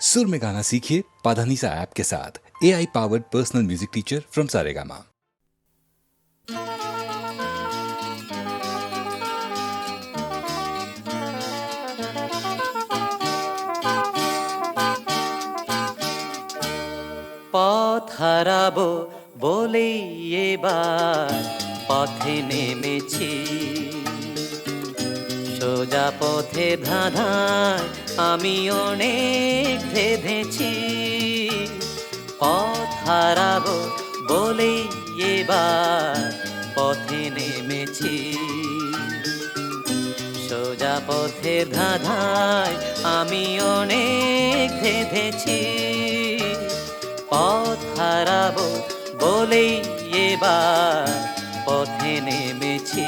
सुर में गाना सीखिए पाधानीसा ऐप के साथ A I powered personal music teacher from Saregama পথ হারাবো বলেই এবার পথে নেমেছি সোজা পথে ধাঁধায় আমি অনেক ভেবেছি পথ হারাবো বলেই এবার পথে নেমেছি। সোজা পথে ধাঁধায় আমি অনেক ভেবেছি পথ হারাবো বলেই এবার পথে নেমেছি।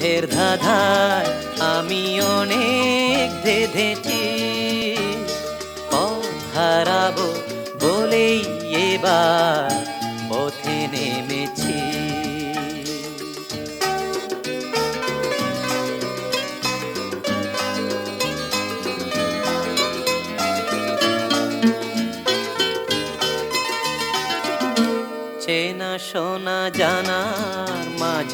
পথের ধাঁধায় আমি অনেক ধেধেছি পথ বলেই এবার পথে নেমেছি। চেনা শোনা জানার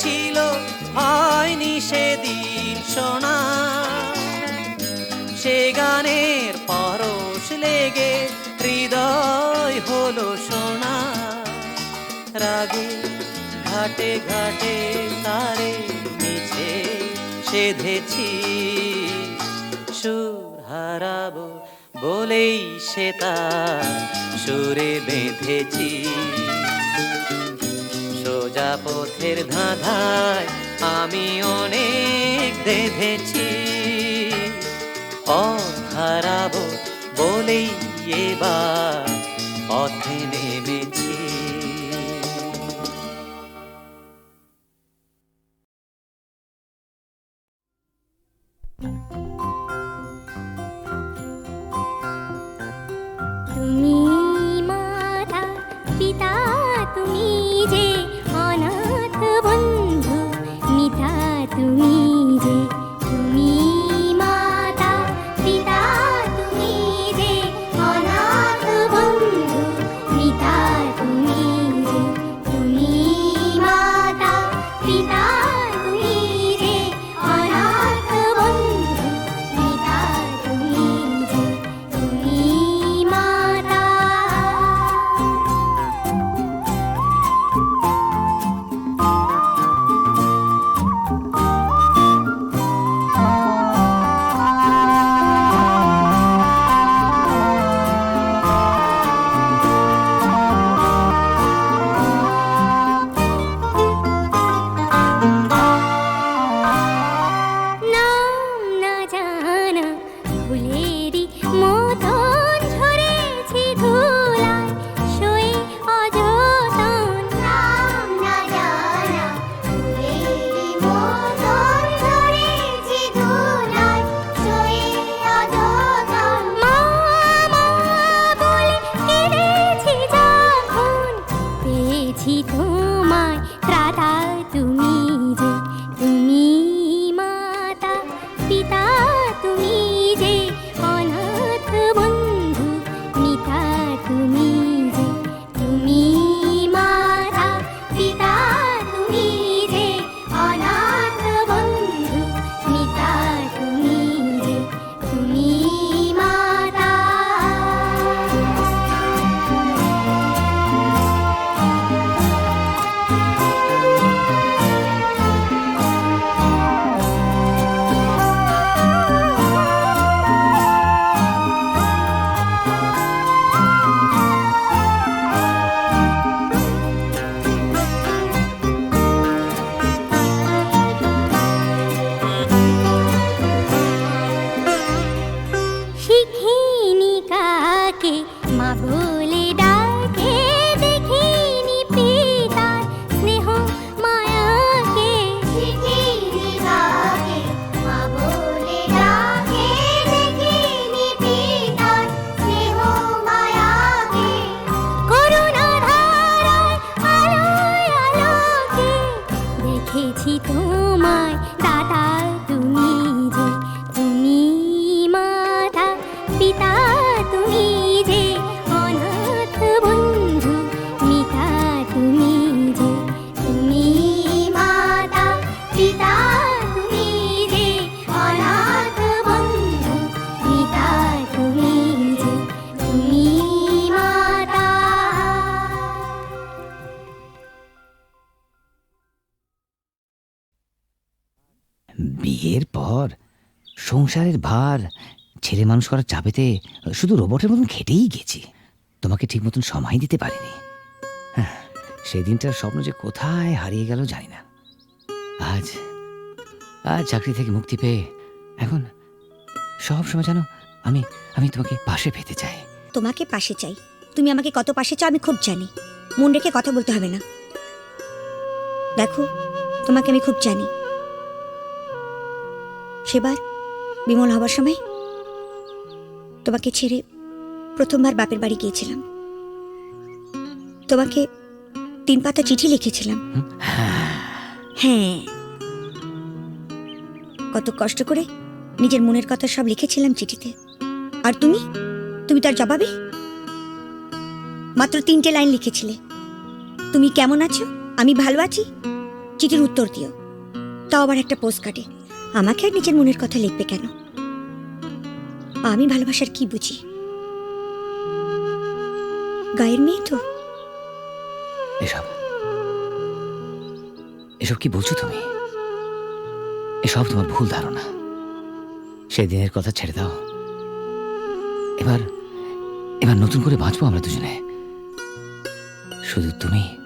শুনিয়েছিল হয়নি সেদিন শোনা সে গানের পরশ লেগে হৃদয় হলো সোনা। রাগে ঘাটে ঘাটে তারে মিছে সেধেছি। সুর হারাবো বলেই সে তা সুরে বেঁধেছি। সোজা পথের ধাঁধায় আমি অনেক দেখেছি। পথ বলেই এবার পথে নেমেছি বিয়ের পর সংসারের ভার ছেলে মানুষ করার চাপেতে শুধু রোবটের মতন খেটেই গেছি। তোমাকে ঠিক মতন সময় দিতে পারিনি। হ্যাঁ, সেই দিনটার স্বপ্ন যে কোথায় হারিয়ে গেল জানি না। আজ আজ চাকরি থেকে মুক্তি পেয়ে এখন সব সময় জানো আমি আমি তোমাকে পাশে পেতে চাই। তোমাকে পাশে চাই। তুমি আমাকে কত পাশে চাও আমি খুব জানি। মন রেখে কথা বলতে হবে না। দেখো তোমাকে আমি খুব জানি। সেবার বিমল হবার সময় তোমাকে ছেড়ে প্রথমবার বাপের বাড়ি গিয়েছিলাম। তোমাকে তিন পাতা চিঠি লিখেছিলাম। হ্যাঁ। কত কষ্ট করে নিজের মনের কথা সব লিখেছিলাম চিঠিতে। আর তুমি? তুমি তার জবাবে? মাত্র তিনটে লাইন লিখেছিলে। তুমি কেমন আছো? আমি ভালো আছি? চিঠির উত্তর দিও। তাও আবার একটা পোস্ট কার্ডে আমাকে আর নিজের মনের কথা লিখবে কেন? আমি ভালোবাসার কি বুঝি? গায়ের মেয়ে তো। এসব। এসব কি বলছো তুমি? এসব তোমার ভুল ধারণা। সেদিনের কথা ছেড়ে দাও। এবার এবার নতুন করে বাঁচবো আমরা দুজনে। শুধু তুমি।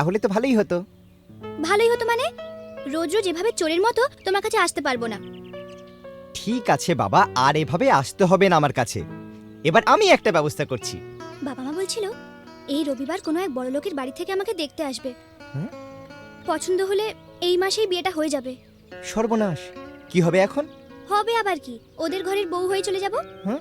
তাহলে তো ভালোই হতো। ভালোই হতো মানে? রোজ রোজ এভাবে চোরের মতো তোমার কাছে আসতে পারব না। ঠিক আছে বাবা আর এভাবে আসতে হবে না আমার কাছে। এবার আমি একটা ব্যবস্থা করছি। বাবা মা বলছিল এই রবিবার কোনো এক বড় লোকের বাড়ি থেকে আমাকে দেখতে আসবে। হুম? পছন্দ হলে এই মাসেই বিয়েটা হয়ে যাবে। সর্বনাশ। কি হবে এখন? হবে আবার কি? ওদের ঘরের বউ হয়ে চলে যাব? হ্যাঁ?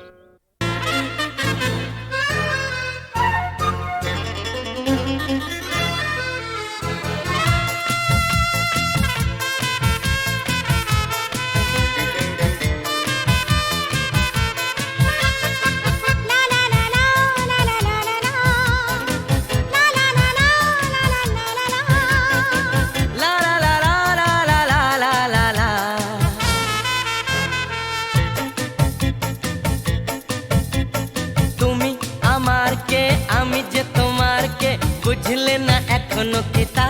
বুঝলে না এখনও কি তা?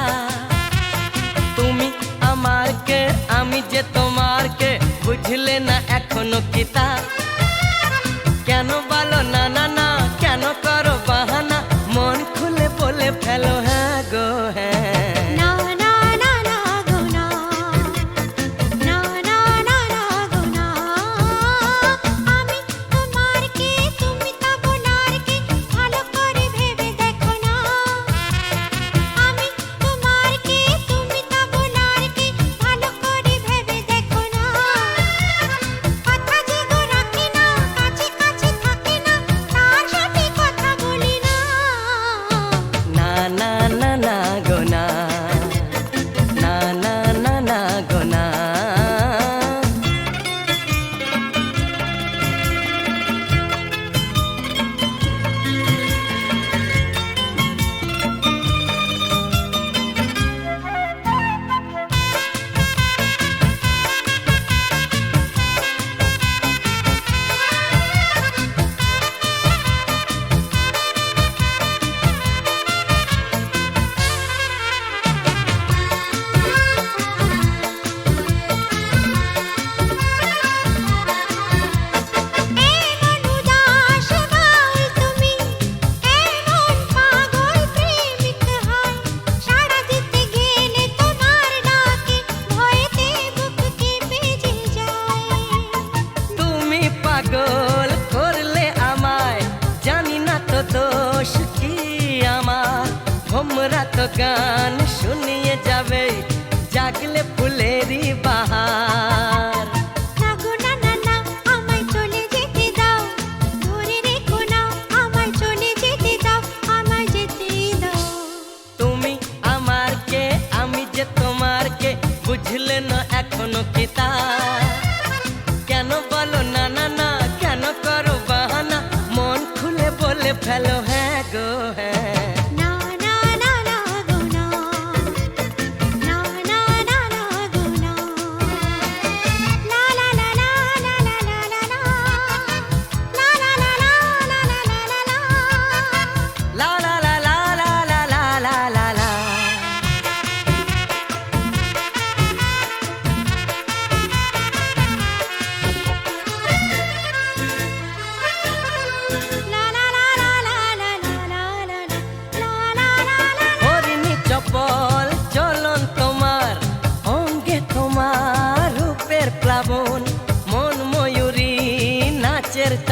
তুমি আমারকে আমি যে তোমারকে বুঝলে না এখনও কি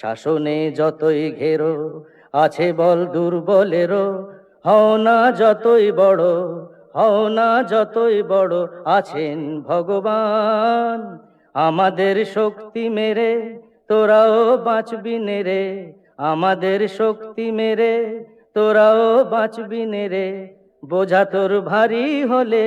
শাসনে যতই ঘেরো, আছে বল দুর্বলেরও। হও না যতই বড়, হও না যতই বড়, আছেন ভগবান। আমাদের শক্তি মেরে, তোরাও বাঁচবি নে রে। আমাদের শক্তি মেরে, তোরাও বাঁচবি নে রে। বোঝা তোর ভারী হলে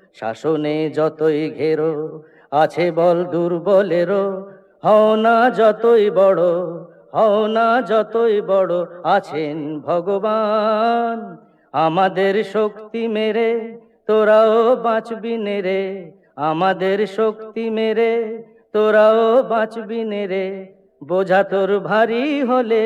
শাসনে যতই ঘেরো, আছে বল দুর্বলেরও। হও না যতই বড়, হও না যতই বড়, আছেন ভগবান। আমাদের শক্তি মেরে, তোরাও বাঁচবি নেরে আমাদের শক্তি মেরে, তোরাও বাঁচবি নে রে। বোঝা তোর ভারী হলে